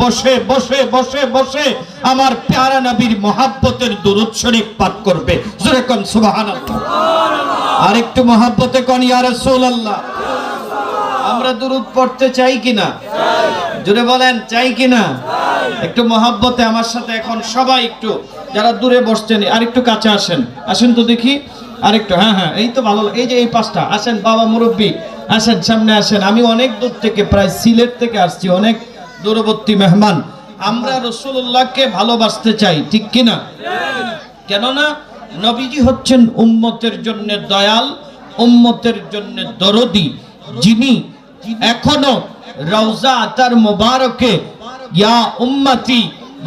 বসে বসে বসে বসে আমার প্যারা নবীর মহাব্বতের দুরুদ শরীফ পাঠ করবে। জোরে কোন, সুবহানাল্লাহ। আর একটু মহাব্বতে কোন, ইয়া রাসূলুল্লাহ। আমরা দুরুদ পড়তে চাই কিনা? জোরে বলেন, চাই কিনা? একটু মহাব্বতে আমার সাথে এখন সবাই একটু, যারা দূরে বসছেন আর একটু কাছে আসেন। আসেন তো দেখি, আরেকটু হ্যাঁ হ্যাঁ এই তো ভালো, এই যে এই পাঁচটা আসেন বাবা মুরব্বী, আসেন, সামনে আসেন। আমি অনেক দূর থেকে, প্রায় সিলেট থেকে আসছি, অনেক দূরবর্তী মেহমান, আমরা রসুল্লাহকে ভালোবাসতে চাই, ঠিক কিনা? কেননা, নবীজি হচ্ছেন উম্মতের জন্য দয়াল, উম্মতের জন্য দরদি, যিনি এখনও রওজা আতার মোবারকে ইয়া উম্মতি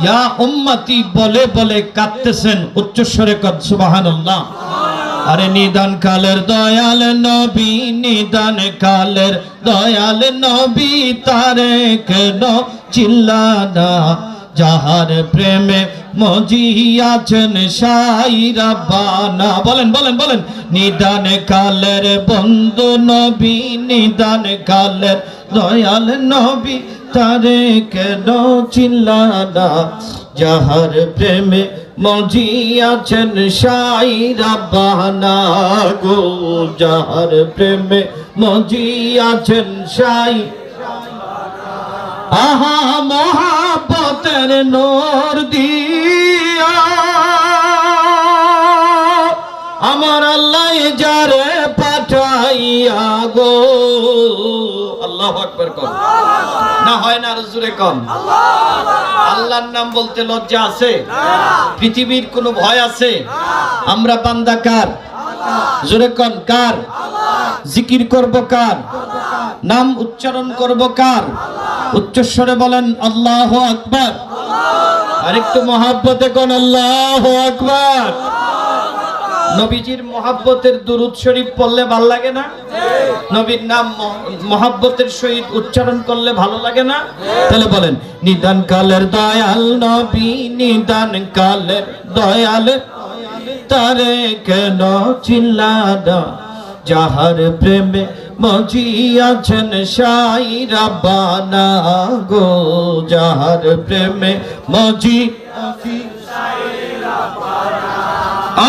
ইয়া উম্মতি বলে বলে কাঁদতেছেন, উচ্চস্বরে কদ, সুবহানাল্লাহ। আরে নিদান কালের দয়াল নবী, নিদান কালের দয়াল নবী, তারে কেন চিল্লানা? যাহার প্রেমে মজিয়াছেন সাইরা বানা। বলেন বলেন বলেন। নিদান কালের বন্ধু নবী, নিদান কালের দয়াল নবী, তারে কেন চিল্লানা? যাহার প্রেমে মজিয়াছেন সাইরা বানা গো, যাহার প্রেমে মজিয়াছেন সাই। আহা মহাপতের নোর দিয়া। আমার আল্লাহ যারে পাঠাইয়া গো জিকির করব কার? নাম উচ্চারণ করব কার? উচ্চস্বরে বলেন, আল্লাহ আকবর। আরেকটু মহাব্বতে কোন, আল্লাহ আকবার। নবীজির মহাব্বতের দুরুদ শরীফ পড়লে ভালো লাগে না? নবীর নাম মহাব্বতের সহিত উচ্চারণ করলে ভালো লাগে না? তাহলে বলেন, নিদান কালের দয়াল নবী, নিদান কালের দয়াল। তারে কেন চিল্লাদা? যাহার প্রেমে মজিয়াছেন সাইরা বানা গো। যাহার প্রেমে মজি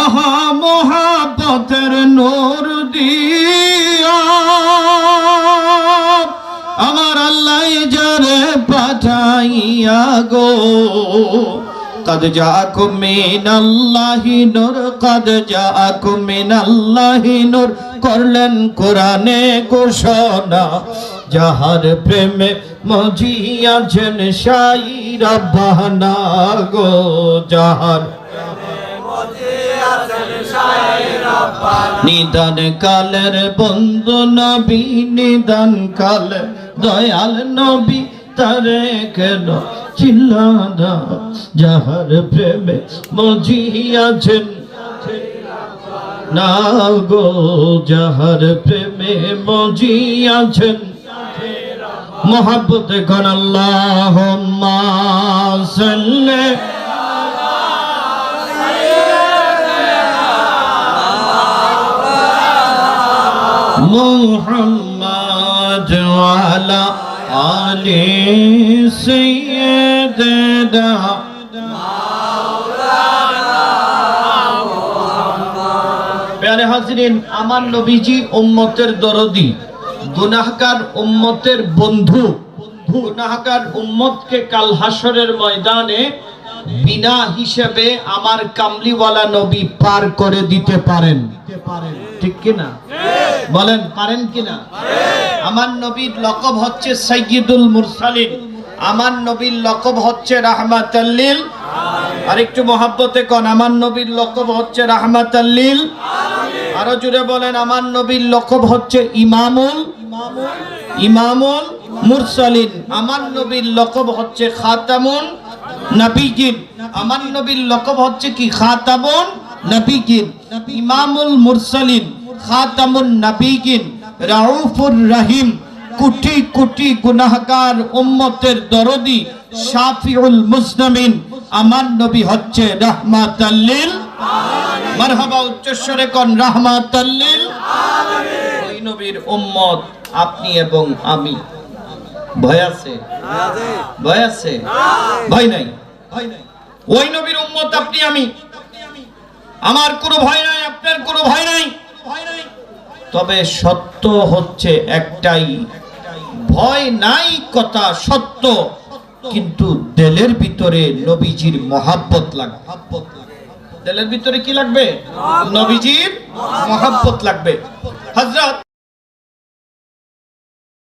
আহা মহাবতের নোর দিয়া আমার আল্লাহ যারে পাঠাইয়া গো قد جاءكم من الله নূর قد جاءكم من الله নূর করলেন কোরআনে ঘোষণা যাহার প্রেমে মজিয়াছেন সাইরা বাহানা গো যাহার নিদান কালের বন্ধু নবী, নিদান কালের দয়াল নবী, তারে কেন চিল্লানা যাহার প্রেমে মজিয়াছেন। না গো, যাহার প্রেমে মজিয়াছেন। মোহাব্বত কর আল্লাহ সাল্লে محمد وعلى آل سيدنا প্যারে হাজরিন আমার নবীজি উম্মতের দরদি গুনাহগার উম্মতের বন্ধু গুনাহগার উম্মতকে কাল হাসরের ময়দানে বিনা হিসেবে আমার কামলিওয়ালা নবী পার করে দিতে পারেন। ঠিক কিনা? বলেন, পারেন কিনা? আমার নবীর লকব হচ্ছে সাইয়্যিদুল মুরসালিন। আমার নবীর লকব হচ্ছে রাহমাতাল্লিল আর একটু মহাব্বতে কন, আমার নবীর লকব হচ্ছে রাহমাতাল্লিল আরও জুড়ে বলেন, আমার নবীর লকব হচ্ছে ইমামুল। ইমামুল মুরসালিন। আমার নবীর লকব হচ্ছে খাতামুন। আমার নবীর লকব হচ্ছে কি? খাতামুন ইমামুল মুরসালিন খাতামুন রাউফুর রহিম কোটি কোটি গুনাহগার উম্মতের দরদি শাফিউল মুসলিমিন আমার নবী হচ্ছে রাহমাতাল্লিল মারহাবা উচ্চস্বরে কোন, রাহমাতাল্লিল ওই নবীর উম্মত আপনি এবং আমি। ভয় আছে? ভয় আছে? ভয় নাই? ওই নবীর উম্মত আপনি, আমি। আমার কোনো ভয় নাই, আপনার কোনো ভয় নাই। তবে সত্য হচ্ছে একটাই। ভয় নাই কথা সত্য, কিন্তু দেলের ভিতরে নবীজির মহাব্বত লাগবে। দেলের ভিতরে কি লাগবে? নবীজির মহাব্বত লাগবে। হযরত